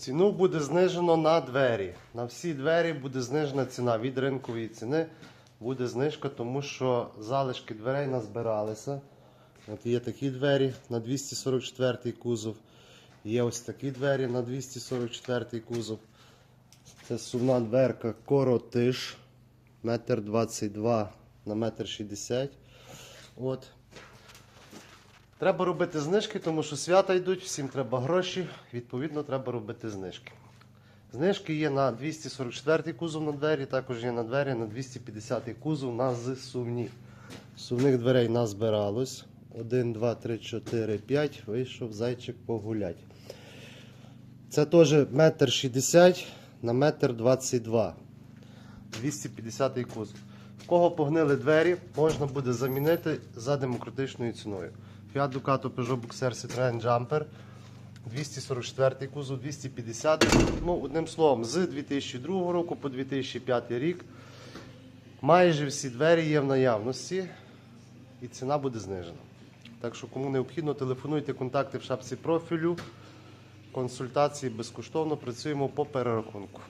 Ціну буде знижено на двері. На всі двері буде знижена ціна від ринкової ціни. Буде знижка, тому що залишки дверей назбиралися. От є такі двері на 244 кузов. Є ось такі двері на 244 кузов. Це сувна дверка коротиш. Метр 22 на метр 60. От. Треба робити знижки, тому що свята йдуть, всім треба гроші, відповідно, треба робити знижки. Знижки є на 244 кузов на двері, також є на двері на 250 кузов на зсувні. Сувних дверей назбиралось. 1, 2, 3, 4, 5. Вийшов зайчик погулять. Це теж метр 60 на метр 22. 250 кузов. В кого погнили двері, можна буде замінити за демократичною ціною. Fiat Ducato Peugeot Boxer Citroen Jumper 244 кузов, 250. Ну, одним словом, з 2002 року по 2005 рік майже всі двері є в наявності і ціна буде знижена. Так що, кому необхідно, телефонуйте контакти в шапці профілю. Консультації безкоштовно працюємо по перерахунку.